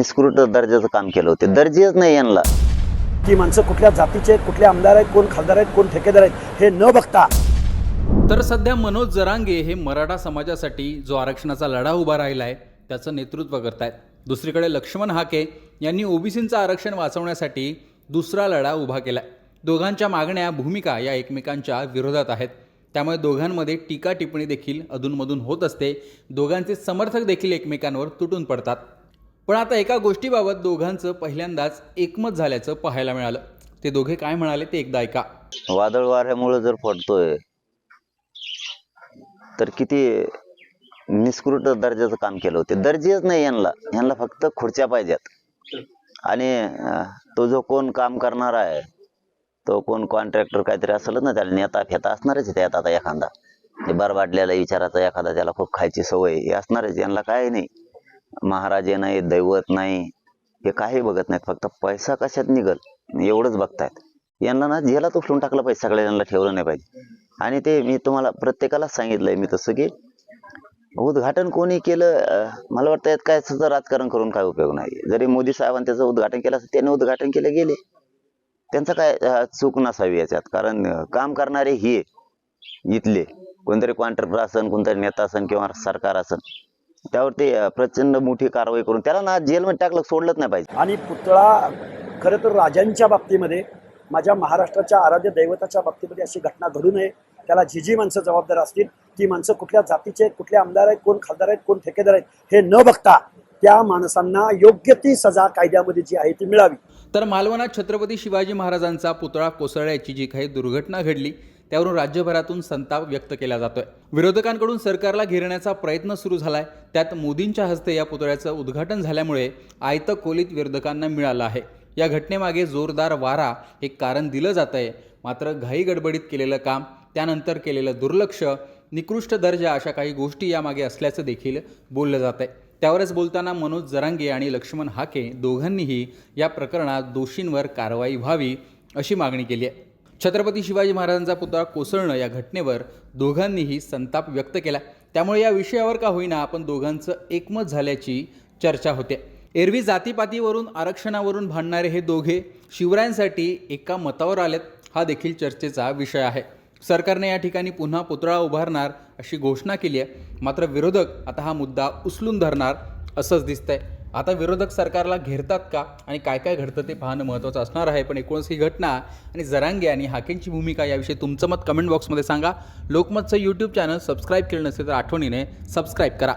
निष्कृत दर्जाचं काम केलं होतं. दर्जेच नाही यांना. ती माणसं कुठल्या जातीचे आहेत कुठले आमदार आहेत कोण खासदार आहेत कोण ठेकेदार आहेत हे न बघता. तर सध्या मनोज जरांगे हे मराठा समाजासाठी जो आरक्षणाचा लढा उभा राहिला आहे त्याचं नेतृत्व करतायत. दुसरीकडे लक्ष्मण हाके यांनी ओबीसींचं आरक्षण वाचवण्यासाठी दुसरा लढा उभा केला दोघांच्या मागण्या भूमिका या एकमेकांच्या विरोधात आहेत. त्यामुळे दोघांमध्ये टीका टिप्पणी देखील अधूनमधून होत असते. दोघांचे समर्थक देखील एकमेकांवर तुटून पडतात. पण आता एका गोष्टीबाबत दोघांचं पहिल्यांदाच एकमत झाल्याचं पाहायला मिळालं. ते दोघे काय म्हणाले ते एकदा ऐका. वादळ वाऱ्यामुळे जर पडतोय तर किती निष्कृत दर्जाचं काम केलं होतं. दर्जेच नाही यांना. यांना फक्त खुर्च्या पाहिजेत. आणि तो जो कोण काम करणार आहे तो कोण कॉन्ट्रॅक्टर काहीतरी असेल ना त्याला नेता फेता असणारच त्यात आता एखादा. हे बरबाडलेला विचाराचा एखादा त्याला खूप खायची सवय हे असणारच यांना काय नाही. महाराजे नाही दैवत नाही हे काही बघत नाहीत. फक्त पैसा कशात निघल? एवढंच बघतायत. यांना ना जेलात उचलून टाकलं पाहिजे सगळ्या यांना ठेवलं नाही पाहिजे. आणि ते मी तुम्हाला प्रत्येकालाच सांगितलंय मी तसं की उद्घाटन कोणी केलं मला वाटतं यात काय राजकारण करून काय उपयोग नाही. जरी मोदी साहेबांनी त्याचं उद्घाटन केलं असं त्यांनी उद्घाटन केलं गेले. त्यांचं काय चूक नसावी याच्यात. कारण काम करणारे हे इथले कोणतरी कॉन्ट्रॅक्टर असन कोणतरी नेता असन किंवा सरकार असन त्यावरती अं, प्रचंड मोठी कारवाई करून त्याला ना जेलमध्ये टाकलं सोडलंच नाही पाहिजे. आणि पुतळा खरं तर राजांच्या बाबतीमध्ये माझ्या महाराष्ट्राच्या आराध्य दैवताच्या बाबतीमध्ये अशी घटना घडू नये. त्याला जी जी माणसं जबाबदार असतील ती माणसं कुठल्या जातीचे आहेत कुठले आमदार आहेत कोण खासदार आहेत कोण ठेकेदार आहेत हे न बघता त्या माणसांना योग्य ती सजा कायद्यामध्ये जी आहे ती मिळावी. तर मालवणात छत्रपती शिवाजी महाराजांचा पुतळा कोसळण्याची जी काही दुर्घटना घडली त्यावरून राज्यभरातून संताप व्यक्त केला जातोय. विरोधकांकडून सरकारला घेरण्याचा प्रयत्न सुरू झालाय. त्यात मोदींच्या हस्ते या पुतळ्याचं उद्घाटन झाल्यामुळे आयतं खोलीत विरोधकांना मिळालं आहे. या घटनेमागे जोरदार वारा हे कारण दिलं जात आहे मात्र घाई गडबडीत केलेलं काम त्यानंतर केलेलं दुर्लक्ष निकृष्ट दर्जा अशा काही गोष्टी यामागे असल्याचं देखील बोललं जात आहे त्यावरच बोलताना मनोज जरांगे आणि लक्ष्मण हाके दोघांनीही या प्रकरणात दोषींवर कारवाई व्हावी अशी मागणी केली आहे. छत्रपती शिवाजी महाराजांचा पुतळा कोसळणं या घटनेवर दोघांनीही संताप व्यक्त केला. त्यामुळे या विषयावर का होईना आपण दोघांचं एकमत झाल्याची चर्चा होते. एरवी जातीपातीवरून आरक्षणावरून भांडणारे हे दोघे शिवरायांसाठी एका मतावर आलेत हा देखील चर्चेचा विषय आहे. सरकारने या ठिकाणी पुन्हा पुतळा उभारणार अशी घोषणा केली आहे. मात्र विरोधक आता हा मुद्दा उचलून धरणार असंच दिसतंय. आता विरोधक सरकारला घेरतात का? आणि काय काय घडतं ते पाहणं महत्त्वाचं असणार आहे. पण एकूणच ही घटना आणि जरांगे आणि हाकेंची भूमिका याविषयी तुमचं मत कमेंट बॉक्समध्ये सांगा. लोकमतचं यूट्यूब चॅनल सबस्क्राईब केलं नसेल तर आठवणीने सबस्क्राईब करा.